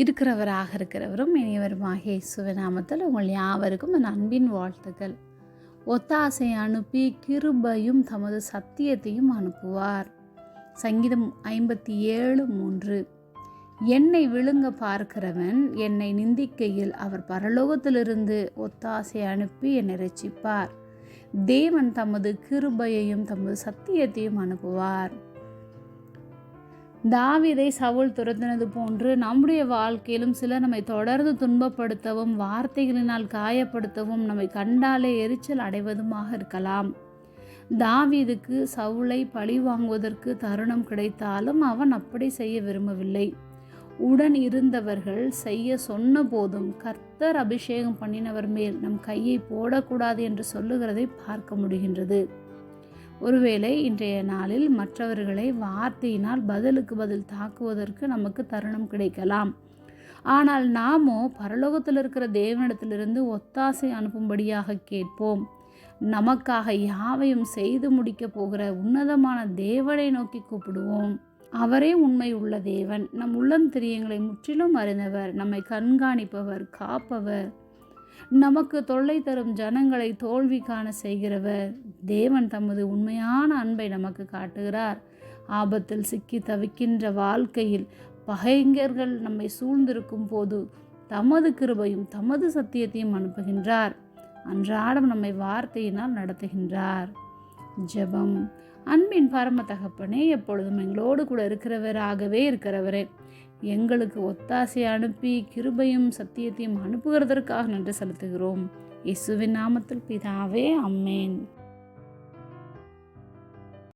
இருக்கிறவராக இருக்கிறவரும் இனியவருமாக இயேசுவின் நாமத்தில் உங்கள் யாவருக்கும் என் அன்பின் வாழ்த்துக்கள். ஒத்தாசை அனுப்பி கிருபையும் தமது சத்தியத்தையும் அனுப்புவார். சங்கீதம் ஐம்பத்தி ஏழு மூன்று. என்னை விழுங்க பார்க்கிறவன் என்னை நிந்திக்கையில் அவர் பரலோகத்திலிருந்து ஒத்தாசை அனுப்பி என்னை ரசிப்பார் தேவன் தமது கிருபையையும் தமது சத்தியத்தையும் அனுப்புவார். தாவீதை சவுல் துரத்தினது போன்று நம்முடைய வாழ்க்கையிலும் சிலர் நம்மை தொடர்ந்து துன்பப்படுத்தவும் வார்த்தைகளினால் காயப்படுத்தவும் நம்மை கண்டாலே எரிச்சல் அடைவதுமாக இருக்கலாம். தாவீதுக்கு சவுளை பழி வாங்குவதற்கு தருணம் கிடைத்தாலும் அவன் அப்படி செய்ய விரும்பவில்லை. உடன் இருந்தவர்கள் செய்ய சொன்ன போதும் கர்த்தர் அபிஷேகம் பண்ணினவர் மேல் நம் கையை போடக்கூடாது என்று சொல்லுகிறதை பார்க்க முடிகின்றது. ஒருவேளை இன்றைய நாளில் மற்றவர்களை வார்த்தையினால் பதிலுக்கு பதில் தாக்குவதற்கு நமக்கு தருணம் கிடைக்கலாம். ஆனால் நாமோ பரலோகத்தில் இருக்கிற தேவனிடத்திலிருந்து ஒத்தாசை அனுப்பும்படியாக கேட்போம். நமக்காக யாவையும் செய்து முடிக்கப் போகிற உன்னதமான தேவனை நோக்கி கூப்பிடுவோம். அவரே உண்மை உள்ள தேவன். நம் உள்ளம் திரியங்களை முற்றிலும் அறிந்தவர். நம்மை கண்காணிப்பவர் காப்பவர். நமக்கு தொல்லை தரும் ஜனங்களை தோல்வி காண செய்கிறவர். தேவன் தமது உண்மையான அன்பை நமக்கு காட்டுகிறார். ஆபத்தில் சிக்கி தவிக்கின்ற வாழ்க்கையில் பகைஞர்கள் நம்மை சூழ்ந்திருக்கும் போது தமது கிருபையும் தமது சத்தியத்தையும் அனுப்புகின்றார். அன்றாடம் நம்மை வார்த்தையினால் நடத்துகின்றார். ஜெபம். அன்பின் பரம தகப்பனே எப்பொழுதும் எங்களோடு கூட இருக்கிறவராகவே இருக்கிறவரே. எங்களுக்கு ஒத்தாசை அனுப்பி கிருபையும் சத்தியத்தையும் அனுப்புகிறதற்காக நன்றி செலுத்துகிறோம். இயேசுவின் நாமத்தில் பிதாவே அம்மேன்.